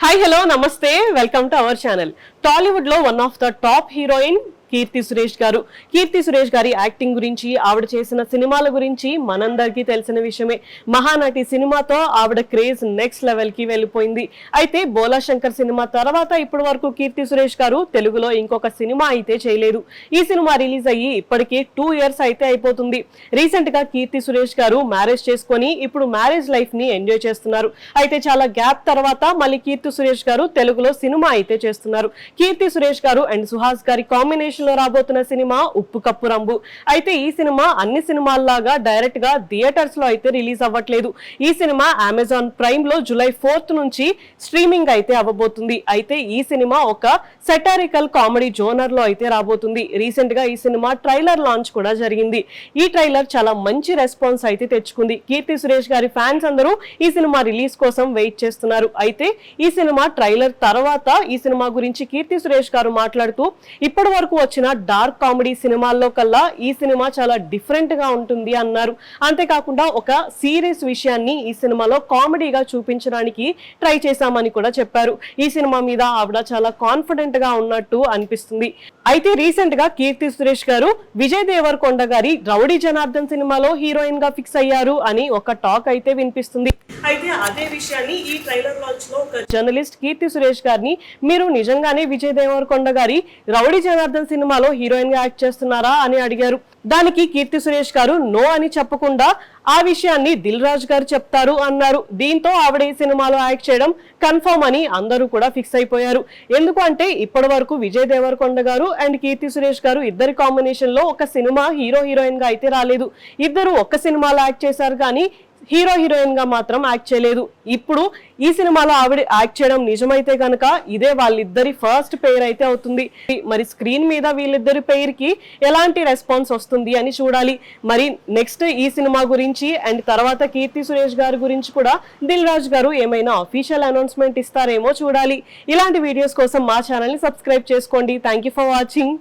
Hi hello నమస్తే. Welcome to our channel టాలీవుడ్లో one of the top heroine Keerthy Suresh గారు. కీర్తి సురేష్ గారి acting గురించి ఆవిడ చేసిన సినిమాల గురించి మనందరికీ తెలిసిన విషయమే. మహానటి సినిమాతో ఆవిడ క్రేజ్ నెక్స్ట్ లెవెల్కి వెళ్ళిపోయింది. అయితే బోలా శంకర్ సినిమా తర్వాత ఇప్పటి వరకు కీర్తి సురేష్ గారు తెలుగులో ఇంకొక సినిమా అయితే చేయలేదు. ఈ సినిమా రిలీజ్ అయ్యి ఇప్పటికి టూ ఇయర్స్ అయితే అయిపోతుంది. రీసెంట్గా కీర్తి సురేష్ గారు మ్యారేజ్ చేసుకొని ఇప్పుడు మ్యారేజ్ లైఫ్ని ఎంజాయ్ చేస్తున్నారు. అయితే చాలా గ్యాప్ తర్వాత మళ్ళీ కీర్తి సురేష్ గారు తెలుగులో సినిమా అయితే చేస్తున్నారు. కీర్తి సురేష్ గారు అండ్ సుహాస్ గారి కాంబినేషన్ లో రాబోతున్న సినిమా ఉప్పు కప్పు రంబు. అయితే ఈ సినిమా అన్ని సినిమాల్లాగా డైరెక్ట్గా థియేటర్స్లో అయితే రిలీజ్ అవ్వట్లేదు. ఈ సినిమా అమెజాన్ ప్రైమ్లో జూలై ఫోర్త్ నుంచి స్ట్రీమింగ్ అయితే అవ్వబోతుంది. అయితే ఈ సినిమా ఒక సెటారికల్ కామెడీ జోనర్లో అయితే రాబోతుంది. రీసెంట్గా ఈ సినిమా ట్రైలర్ లాంచ్ కూడా జరిగింది. ఈ ట్రైలర్ చాలా మంచి రెస్పాన్స్ అయితే తెచ్చుకుంది. కీర్తి సురేష్ గారి ఫ్యాన్స్ అందరూ ఈ సినిమా రిలీజ్ కోసం వెయిట్ చేస్తున్నారు. అయితే ఈ సినిమా ట్రైలర్ తర్వాత ఈ సినిమా గురించి కీర్తి సురేష్ గారు మాట్లాడుతూ ఇప్పటి వరకు వచ్చిన డార్క్ కామెడీ సినిమాల్లో కల్లా ఈ సినిమా చాలా డిఫరెంట్గా ఉంటుంది అన్నారు. అంతేకాకుండా ఒక సీరియస్ విషయాన్ని ఈ సినిమాలో కామెడీగా చూపించడానికి ట్రై చేశామని కూడా చెప్పారు. ఈ సినిమా మీద ఆవిడ చాలా కాన్ఫిడెంట్గా ఉన్నట్టు అనిపిస్తుంది. అయితే రీసెంట్గా కీర్తి సురేష్ గారు విజయ్ దేవరకొండ గారి రౌడీ జనార్దన్ సినిమాలో హీరోయిన్గా ఫిక్స్ అయ్యారు అని ఒక టాక్ అయితే వినిపిస్తుంది. అయితే అదే విషయాన్ని ఈ ట్రైలర్ లాంచ్లో ఒక జర్నలిస్ట్ కీర్తి సురేష్ గారిని మీరు నిజంగానే విజయ్ దేవరకొండ గారి రౌడీ జనార్దన్ సినిమాలో హీరోయిన్గా యాక్ట్ చేస్తున్నారా అని అడిగారు. దానికి కీర్తి సురేష్ గారు నో అని చెప్పకుండా ఆ విషయాన్ని దిల్ రాజు గారు చెప్తారు అన్నారు. దీంతో ఆవిడ ఈ సినిమాలో యాక్ట్ చేయడం కన్ఫర్మ్ అని అందరూ కూడా ఫిక్స్ అయిపోయారు. ఎందుకు అంటే ఇప్పటి వరకు విజయ్ దేవరకొండ గారు అండ్ కీర్తి సురేష్ గారు ఇద్దరి కాంబినేషన్లో ఒక సినిమా హీరో హీరోయిన్గా అయితే రాలేదు. ఇద్దరు ఒక్క సినిమాలో యాక్ట్ చేశారు కానీ హీరో హీరోయిన్గా మాత్రం యాక్ట్ చేయలేదు. ఇప్పుడు ఈ సినిమాలో ఆవిడ యాక్ట్ చేయడం నిజమైతే కనుక ఇదే వాళ్ళిద్దరి ఫస్ట్ పేర్ అయితే అవుతుంది. మరి స్క్రీన్ మీద వీళ్ళిద్దరి పేర్కి ఎలాంటి రెస్పాన్స్ వస్తుంది అని చూడాలి. మరి నెక్స్ట్ ఈ సినిమా గురించి అండ్ తర్వాత కీర్తి సురేష్ గారి గురించి కూడా దిల్ రాజ్ గారు ఏమైనా అఫీషియల్ అనౌన్స్మెంట్ ఇస్తారేమో చూడాలి. ఇలాంటి వీడియోస్ కోసం మా ఛానల్ని సబ్స్క్రైబ్ చేసుకోండి. Thank you for watching